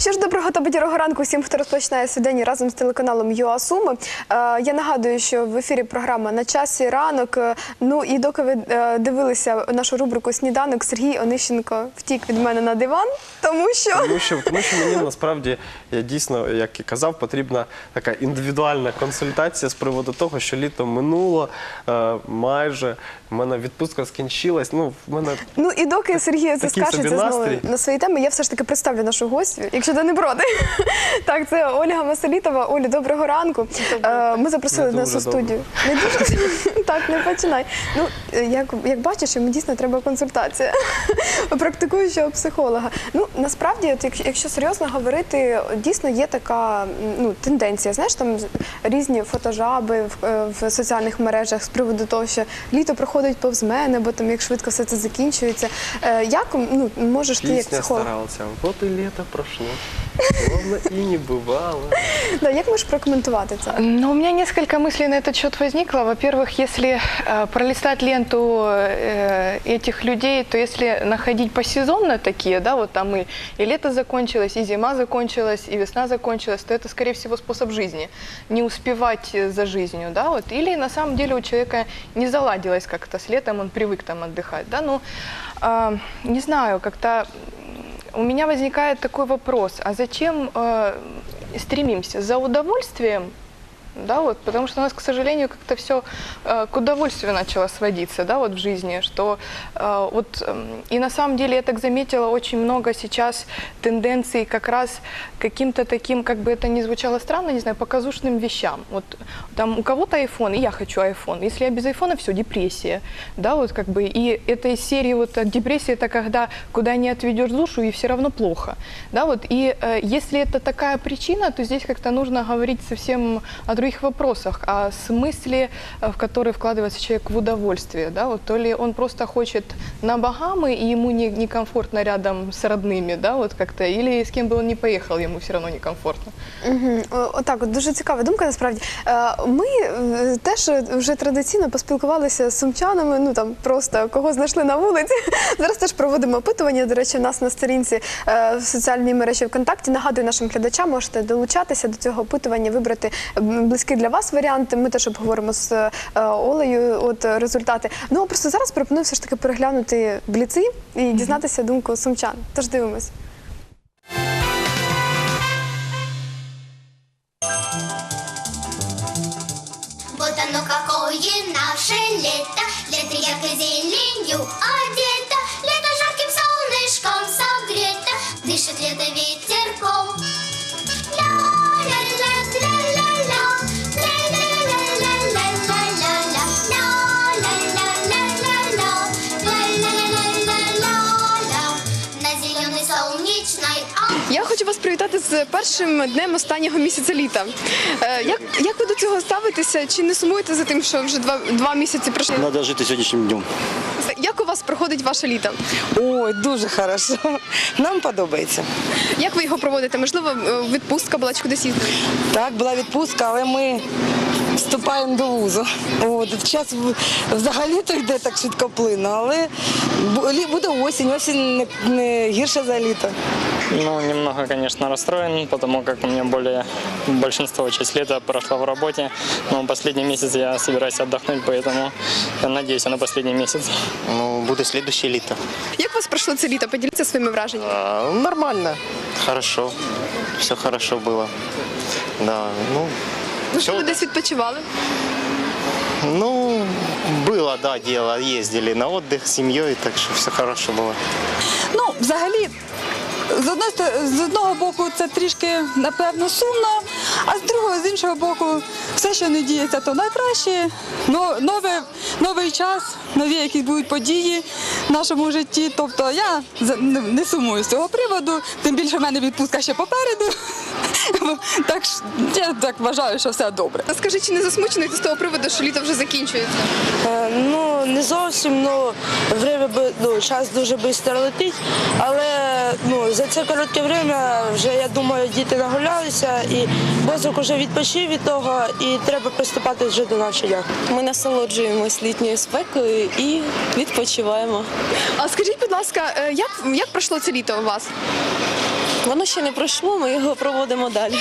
Що ж, доброго та бадьорого ранку всім, хто розпочинає свій день разом з телеканалом ЮА Суми. Е, Я нагадую, що в ефірі програма на часі ранок. Е, Ну і доки ви е, дивилися нашу рубрику Сніданок, Сергій Онищенко втік від мене на диван, тому що Тому що, тому що мені насправді я дійсно, як і казав, потрібна така індивідуальна консультація з приводу того, що літо минуло майже. в мене відпустка скінчилась. Ну, в мене ну і доки Сергій це собі скажеться знову на свої теми, я все ж таки представлю нашу гостю, якщо ти не проти. Так, це Ольга Масалітова. Олі, доброго ранку. Е, Ми запросили Не нас у дуже студію. Не дуже так, не починай. Ну як, як бачиш, йому дійсно треба консультація практикуючого психолога. Ну насправді, от, якщо, якщо серйозно говорити, дійсно є така ну, тенденція. Знаєш, там з- різні фотожаби в, е, в соціальних мережах з приводу того, що літо проходить повз мене, бо там як швидко все це закінчується. Е, Як ну можеш ти як пісня психолог? старався. Вот і літо пройшло. Словно і не бувало. Да, як можеш прокоментувати це? Ну, у меня несколько мыслей на этот счет возникло. Во-первых, если э, пролистать ленту э, этих людей, то если находить посезонно такие, да, вот там и, и лето закончилось, и зима закончилась, и весна закончилась, то это, скорее всего, способ жизни. Не успевать э, за жизнью, да, вот. Или на самом деле у человека не заладилось как-то с летом, он привык там отдыхать, да, ну, а, не знаю, как-то у меня возникает такой вопрос, а зачем э, стремимся? За удовольствием? Да, вот, потому что у нас, к сожалению, как-то все э, к удовольствию начало сводиться, да, вот в жизни, что э, вот эм, и на самом деле я так заметила очень много сейчас тенденций как раз каким-то таким, как бы это ни звучало странно, не знаю, показушным вещам. Вот там у кого-то iPhone, и я хочу iPhone. Если я без айфона, все, депрессия, да, вот как бы, и это из серии вот э, депрессия, это когда куда не отведешь душу и все равно плохо, да, вот, и э, если это такая причина, то здесь как-то нужно говорить совсем о других вопросах, о смысле, э, в который вкладывается человек в удовольствие, да, вот, то ли он просто хочет на Багамы, и ему не- некомфортно рядом с родными, да, вот как-то, или с кем бы он ни поехал, ему все равно некомфортно. Угу. Отак, от дуже цікава думка. Насправді Е, ми е, теж вже традиційно поспілкувалися з сумчанами. Ну там просто кого знайшли на вулиці. Зараз теж проводимо опитування. До речі, у нас на сторінці е, в соціальній мережі ВКонтакті. Нагадую нашим глядачам, можете долучатися до цього опитування, вибрати м, близький для вас варіант. Ми теж обговоримо з е, Олею. От результати. Ну а просто зараз пропоную все ж таки переглянути бліци і дізнатися думку сумчан. Тож дивимось. Вот оно какое наше лето, лето яркой зеленью хочу вас привітати з першим днем останнього місяця літа. Е, Як, як ви до цього ставитеся? Чи не сумуєте за тим, що вже два, два місяці пройшли? Треба жити сьогоднішнім днем. Як у вас проходить ваше літо? Ой, дуже хорошо. Нам подобається. Як ви його проводите? Можливо, е, відпустка була чи кудись їздили? Так, була відпустка, але ми вступаємо до вузу. От, час взагалі-то йде так швидкоплинно, але буде осінь, осінь не, не гірша за літо. Ну, немного, конечно, расстроен, потому как у меня более большинство часть лета прошла в работе. Но последний месяц я собираюсь отдохнуть, поэтому я надеюсь на последний месяц. Ну, буде слідуще літо. Як у вас пройшло це літо? Поділіться своїми враженнями. А, нормально. Хорошо. Все хорошо было. Да, ну, Можливо, всё- десь відпочивали? ну, было, да, дело. Ездили на отдых с семьей, так что все хорошо было. Ну, взагалі, з одного, з одного боку це трішки, напевно, сумно, а з другого, з іншого боку, все, що не діється, то найкраще. Но, нове, новий час, нові якісь будуть події в нашому житті. Тобто я не, сумую з цього приводу, тим більше в мене відпустка ще попереду. Так я так вважаю, що все добре. Скажи, чи не засмучений ти з того приводу, що літо вже закінчується? Е, Ну, не зовсім, ну, время, ну, час дуже швидко летить, але ну, за це коротке время вже, я думаю, діти нагулялися і мозок вже відпочив від того і треба приступати вже до навчання. Ми насолоджуємось літньою спекою і відпочиваємо. А скажіть, будь ласка, е, як, як пройшло це літо у вас? Воно ще не пройшло, ми його проводимо далі.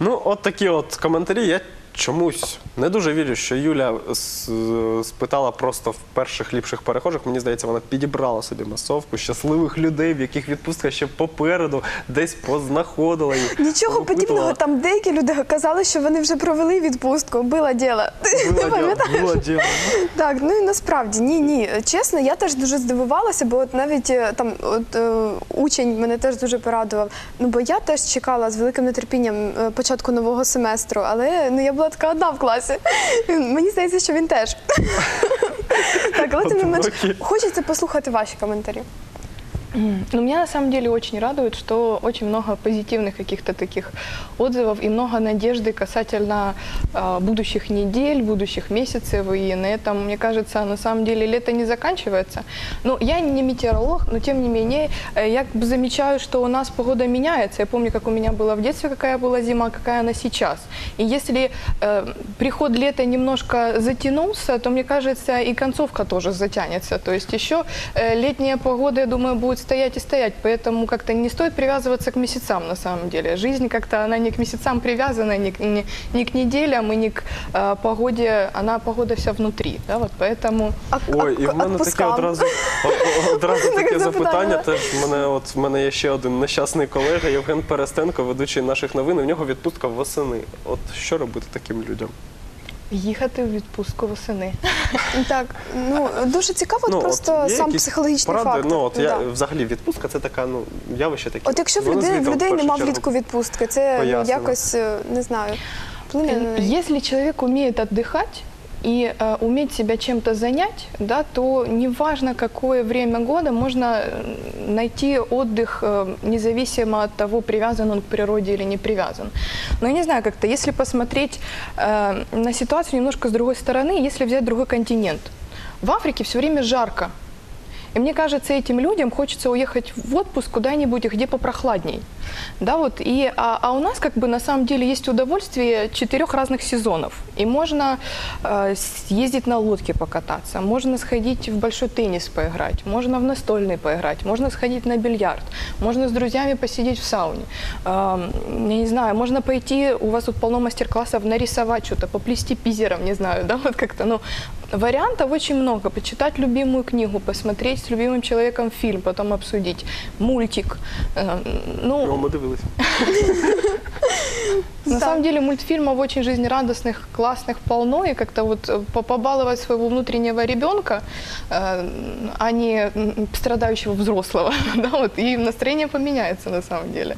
Ну, от такі от коментарі. Я чомусь не дуже вірю, що Юля с- спитала просто в перших ліпших перехожих. Мені здається, вона підібрала собі масовку щасливих людей, в яких відпустка ще попереду, десь познаходила їх. Нічого подібного. Там деякі люди казали, що вони вже провели відпустку. Було діло. Ти Було діло, пам'ятаєш? було діло. Так, ну і насправді ні, ні. Чесно, я теж дуже здивувалася, бо от навіть е, там от е, учень мене теж дуже порадував. Ну бо я теж чекала з великим нетерпінням е, початку нового семестру, але ну я була така одна в класі. Мені здається, що він теж. Так, але тим не менш хочеться послухати ваші коментарі. Ну, меня на самом деле очень радует, что очень много позитивных каких-то таких отзывов и много надежды касательно а, будущих недель, будущих месяцев. И на этом, мне кажется, на самом деле лето не заканчивается. Ну, я не метеоролог, но тем не менее, э, я замечаю, что у нас погода меняется. Я помню, как у меня была в детстве, какая была зима, какая она сейчас. И если э, приход лета немножко затянулся, то, мне кажется, и концовка тоже затянется. То есть еще э, летняя погода, я думаю, будет стоять и стоять. Поэтому как-то не стоит привязываться к месяцам на самом деле. Жизнь как-то, она не к месяцам привязана, не, к- не, не к неделям и не к э, погоде. Она погода вся внутри. Да, вот поэтому... А, Ой, а- і в мене таке отпускам? одразу, о- о- одразу Таке таке запитання. запитання. Теж в мене, от в мене є ще один нещасний колега Євген Перестенко, ведучий наших новин. і В нього відпустка восени. От що робити таким людям? Їхати в відпустку восени. Так, ну дуже цікаво, от от просто є сам якісь психологічний поради? фактор. Ну от я Да. взагалі відпустка це така, ну явище таке. От якщо в Воно людей, в людей першу нема чергу, влітку відпустки, це ну, пояснено. якось е, не знаю. Вплине на неї. Если человек умеет отдыхать и э, уметь себя чем-то занять, да, то неважно, какое время года, можно э, найти отдых э, независимо от того, привязан он к природе или не привязан. Но я не знаю, как-то, если посмотреть э, на ситуацию немножко с другой стороны, если взять другой континент. В Африке все время жарко. И мне кажется, этим людям хочется уехать в отпуск куда-нибудь, где попрохладней. Да, вот, и, а, а у нас как бы на самом деле есть удовольствие четырех разных сезонов. И можно э, съездить на лодке покататься, можно сходить в большой теннис поиграть, можно в настольный поиграть, можно сходить на бильярд, можно с друзьями посидеть в сауне. Эм, я не знаю, можно пойти, у вас тут полно мастер-классов, нарисовать что-то, поплести пизером, не знаю, да, вот как-то, ну, вариантов очень много. Почитать любимую книгу, посмотреть с любимым человеком фильм, потом обсудить. Мультик. Э, Його Ну, ми дивилися. на самом деле мультфильмов очень жизнерадостных, классных полно, и как-то вот э, по- побаловать своего внутреннего ребенка, э, а не м, страдающего взрослого, да, вот, и настроение поменяется на самом деле.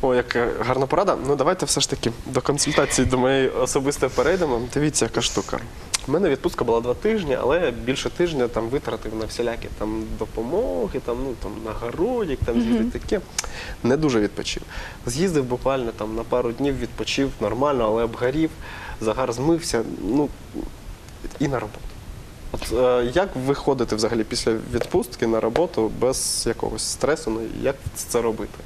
О, яка гарна порада. Ну давайте все ж таки до консультації до моєї особистої перейдемо. Дивіться, яка штука. У мене відпустка була два тижні, але більше тижня там витратив на всілякі там допомоги, там ну там на городік, там з'їздити таке. Не дуже відпочив. З'їздив буквально там на пару днів, відпочив нормально, але обгорів, загар змився. Ну і на роботу. От е, як ви ходите взагалі після відпустки на роботу без якогось стресу? Ну як це робити?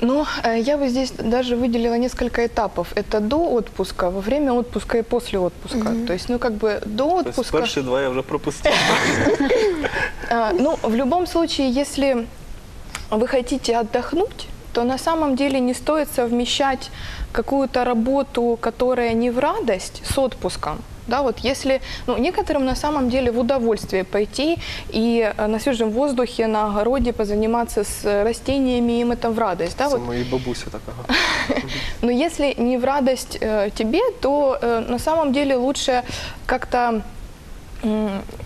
Ну, э, я бы здесь даже выделила несколько этапов. Это до отпуска, во время отпуска и после отпуска. То есть, ну, как бы до отпуска... перші два я вже пропустив. А, Ну, в любом случае, если вы хотите отдохнуть, то на самом деле не стоит совмещать какую-то работу, которая не в радость, с отпуском. Да, вот если, ну, некоторым на самом деле в удовольствие пойти и э, на свежем воздухе, на огороде позаниматься с растениями, им это в радость. Да, Це вот моїй бабусі такого. но если не в радость э, тебе, то э, на самом деле лучше как-то м,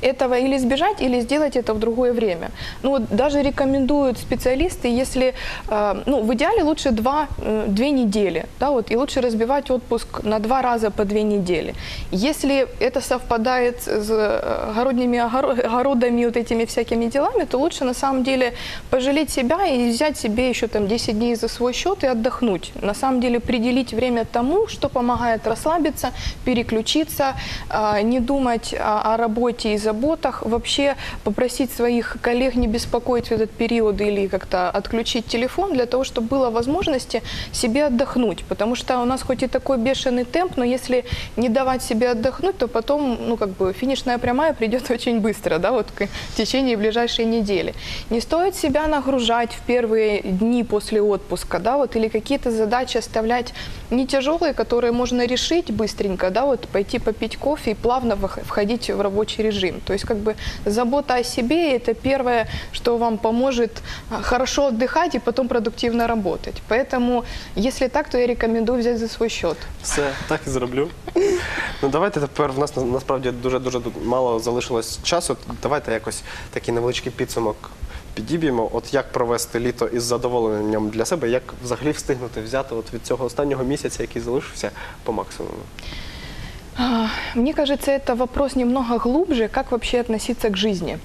этого или избежать, или сделать это в другое время. Ну даже рекомендуют специалисты, если, э, ну в идеале лучше два, э, две недели, да, вот, и лучше разбивать отпуск на два раза по две недели. Если это совпадает с э, огородными огоро- огородами, вот этими всякими делами, то лучше на самом деле пожалеть себя и взять себе еще там 10 дней за свой счет и отдохнуть. На самом деле определить время тому, что помогает расслабиться, переключиться, а, не думать о, о работе и заботах, вообще попросить своих коллег не беспокоить в этот период или как-то отключить телефон для того, чтобы было возможности себе отдохнуть. Потому что у нас хоть и такой бешеный темп, но если не давать себе отдохнуть, то потом, ну, как бы, финишная прямая придет очень быстро, да, вот в течение ближайшей недели. Не стоит себя нагружать в первые дни после отпуска, да, вот, или какие-то задачи оставлять не тяжелые, которые можно решить быстренько, да, вот, пойти попить кофе и плавно вх- входить в рабочий режим. То есть, как бы, забота о себе – это первое, что вам поможет а, хорошо отдыхать и потом продуктивно работать. Поэтому, если так, то я рекомендую взять за свой счет. Все, так і зроблю. Ну давайте тепер в нас на- насправді дуже дуже мало залишилось часу. Давайте якось такий невеличкий підсумок підіб'ємо. От як провести літо із задоволенням для себе, як взагалі встигнути взяти от від цього останнього місяця, який залишився, по максимуму. А, Мне кажется, это вопрос немного глубже, как вообще относиться к жизни.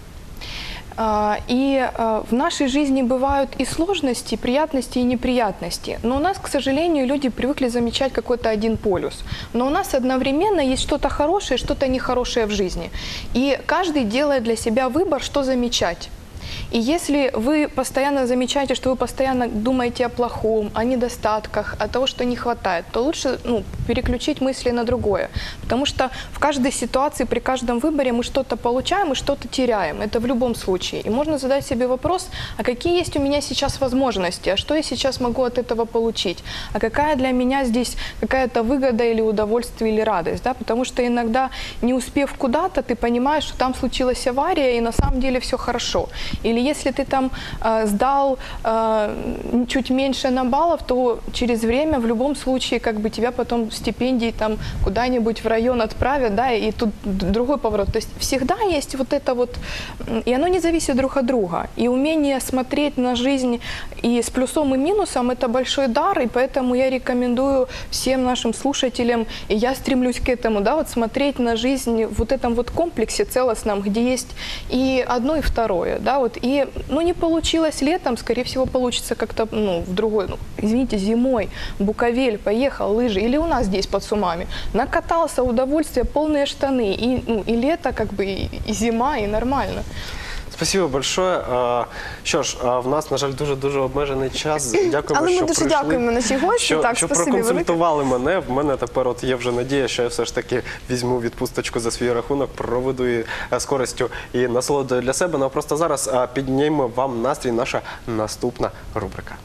А, И а, в нашей жизни бывают и сложности, и приятности, и неприятности. Но у нас, к сожалению, люди привыкли замечать какой-то один полюс. Но у нас одновременно есть что-то хорошее, что-то нехорошее в жизни. И каждый делает для себя выбор, что замечать. И если вы постоянно замечаете, что вы постоянно думаете о плохом, о недостатках, о том, что не хватает, то лучше ну, переключить мысли на другое. Потому что в каждой ситуации, при каждом выборе мы что-то получаем и что-то теряем. Это в любом случае. И можно задать себе вопрос, а какие есть у меня сейчас возможности, а что я сейчас могу от этого получить, а какая для меня здесь какая-то выгода или удовольствие или радость. Да? Потому что иногда, не успев куда-то, ты понимаешь, что там случилась авария, и на самом деле все хорошо. Или если ты там э, сдал э, чуть меньше на баллов, то через время в любом случае как бы тебя потом стипендии там куда-нибудь в район отправят, да, и тут другой поворот. То есть всегда есть вот это вот, и оно не зависит друг от друга. И умение смотреть на жизнь и с плюсом и минусом – это большой дар, и поэтому я рекомендую всем нашим слушателям, и я стремлюсь к этому, да, вот смотреть на жизнь в вот этом вот комплексе целостном, где есть и одно, и второе, да, вот, и, ну, не получилось летом, скорее всего, получится как-то, ну, в другой, ну, извините, зимой, Буковель, поехал, лыжи, или у нас здесь под Сумами, накатался, удовольствие, полные штаны, и, ну, и лето, как бы, и, и зима, и нормально. Спасибо большое. А, Що ж, а, в нас, на жаль, дуже дуже обмежений час. Дякуємо, Але ми що дуже прийшли. дякуємо нашій гості. Що, Так, що спасибі проконсультували мене. В мене тепер от є вже надія, що я все ж таки візьму відпусточку за свій рахунок, проведу її е, з користю і насолодою для себе. Ну а просто зараз а, піднімемо вам настрій наша наступна рубрика.